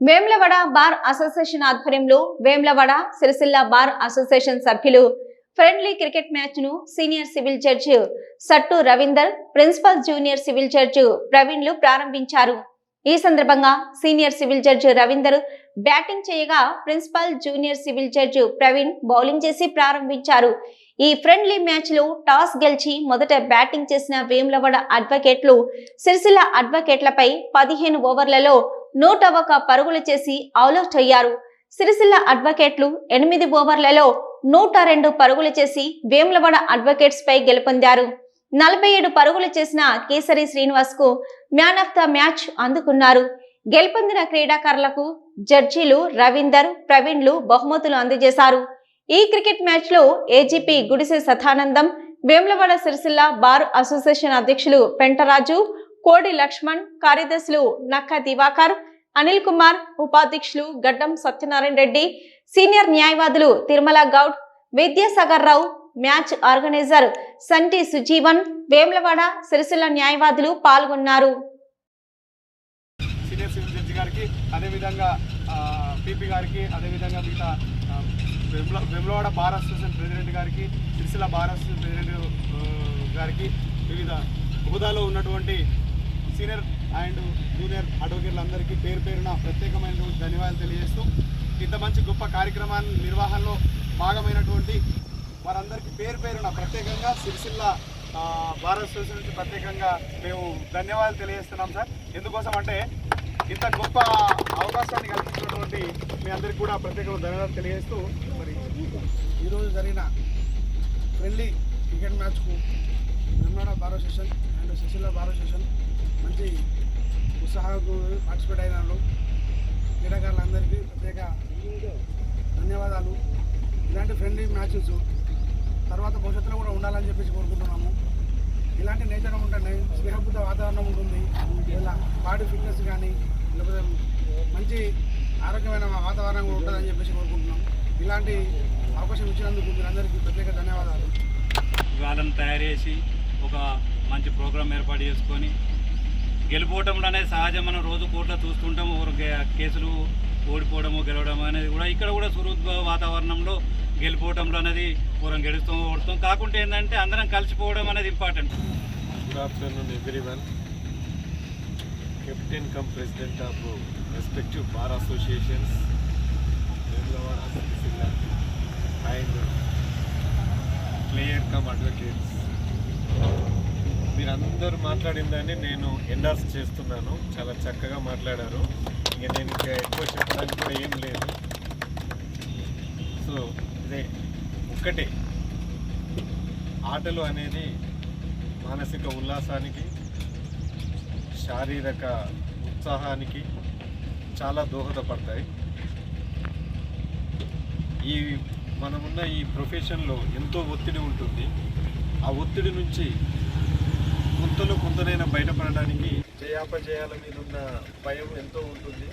Vemulawada bar association ఆధ్వర్యంలో Vemulawada Sircilla bar association సభ్యులు friendly cricket మ్యాచ్ను senior civil judge Sattu Ravinder principal junior civil judge ప్రవీణ్లు ప్రారంభించారు. ఈ సందర్భంగా senior civil judge Ravinder batting చేయగా principal junior civil judge Praveen bowling చేసి ప్రారంభించారు. ఈ ఫ్రెండ్లీ మ్యాచ్లో టాస్ గెలిచి మొదట బ్యాటింగ్ చేసిన వేములవాడ అడ్వకేట్లు సిరిసిల్ల అడ్వకేట్లపై పదిహేను ఓవర్లలో నూట ఒక పరుగులు చేసి అవుట్ అయ్యారు సిరిసిల్ల అడ్వకేట్లు ఎనిమిది ఓవర్లలో నూట రెండు పరుగులు చేసి వేములవాడ అడ్వకేట్స్ పై గెలుపొందారు. నలభై ఏడు పరుగులు చేసిన కేసరి శ్రీనివాస్కు మ్యాన్ ఆఫ్ ద మ్యాచ్ అందుకున్నారు. గెలుపొందిన క్రీడాకారులకు జడ్జీలు రవీందర్ ప్రవీణ్లు బహుమతులు అందజేశారు. ఈ క్రికెట్ మ్యాచ్లో AGP Gudise Sadanandam Vemulawada Sircilla bar association అధ్యక్షులు పెంటరాజు కోడి లక్ష్మణ్ కార్యదర్శులు నక్క దివాకర్ అనిల్ కుమార్ ఉపాధ్యక్షులు గడ్డం సత్యనారాయణ రెడ్డి సీనియర్ న్యాయవాదులు తిరుమల గౌడ్ విద్యాసాగర్ రావు మ్యాచ్ ఆర్గనైజర్ సంటి సుజీవన్ వేములవాడ సిరిసిల్ల న్యాయవాదులు పాల్గొన్నారు. సీనియర్ సివిల్ జడ్జి గారికి అదేవిధంగా పీపీ గారికి అదేవిధంగా మిగతా వెమ్లవాడ బార్ అసోసియేషన్ ప్రెసిడెంట్ గారికి సిరిసిల్ల బార్ అసోసియేషన్ ప్రెసిడెంట్ గారికి వివిధ హోదాలో ఉన్నటువంటి సీనియర్ అండ్ జూనియర్ అడ్వకేట్లందరికీ పేరు పేరున ప్రత్యేకమైనటువంటి ధన్యవాదాలు తెలియజేస్తూ ఇంత మంచి గొప్ప కార్యక్రమాన్ని నిర్వహణలో భాగమైనటువంటి వారందరికీ పేరు పేరున ప్రత్యేకంగా సిరిసిల్ల భారత్ బార్ నుంచి ప్రత్యేకంగా మేము ధన్యవాదాలు తెలియజేస్తున్నాం సార్. ఎందుకోసం అంటే ఇంత గొప్ప అవకాశాన్ని కల్పించినటువంటి మీ అందరికీ కూడా ప్రత్యేకంగా ధన్యవాదాలు తెలియజేస్తూ మరి ఈరోజు జరిగిన ఫ్రెండ్లీ క్రికెట్ మ్యాచ్కు వెమ్నాడ భారత సెషన్ అండ్ సుశీల భారత సెషన్ మంచి ఉత్సాహంతో పార్టిసిపేట్ అయినారు. క్రీడాకారులందరికీ ప్రత్యేక ధన్యవాదాలు. ఇలాంటి ఫ్రెండ్లీ మ్యాచెస్ తర్వాత భవిష్యత్తులో కూడా ఉండాలని చెప్పేసి కోరుకుంటున్నాము. ఇలాంటి నేచర్ ఉంటుంది స్నేహపూత వాతావరణం ఉంటుంది. ఇలా బాడీ ఫిట్నెస్ కానీ లేకపోతే మంచి ఆరోగ్యమైన వాతావరణం కూడా ఉంటుందని చెప్పేసి కోరుకుంటున్నాం ఇలాంటి అవకాశం ఇచ్చినందుకు మీరందరికీ ప్రత్యేక ధన్యవాదాలు. వాళ్ళని తయారు చేసి ఒక మంచి ప్రోగ్రాం ఏర్పాటు చేసుకొని గెలుపోవటంలో అనేది సహజం మనం రోజు కోర్టులో చూస్తుంటాము. కేసులు ఓడిపోవడము గెలవడం అనేది కూడా ఇక్కడ కూడా సుహృద్ వాతావరణంలో గెలిపోవటంలో అనేది పూర్వం గెలుస్తూ ఓడుతాం. కాకుండా ఏంటంటే అందరం కలిసిపోవడం అనేది important. Good afternoon everyone. One captain President president of respective associations, Vemlavada, Siricilla, and player cum మీరందరూ మాట్లాడిన మాట్లాడిందని నేను ఎండార్స్ చేస్తున్నాను. చాలా చక్కగా మాట్లాడారు. ఇంకా నేను ఇంకా ఎక్కువ చెప్పడానికి కూడా ఏం లేదు. సో ఇదే ఒక్కటే. ఆటలు అనేది మానసిక ఉల్లాసానికి శారీరక ఉత్సాహానికి చాలా దోహదపడతాయి. ఈ మనమున్న ఈ ప్రొఫెషన్లో ఎంతో ఒత్తిడి ఉంటుంది. ఆ ఒత్తిడి నుంచి కొంతలో కొంతనైనా బయటపడడానికి జయాపజయాల మీద ఉన్న భయం ఎంతో ఉంటుంది.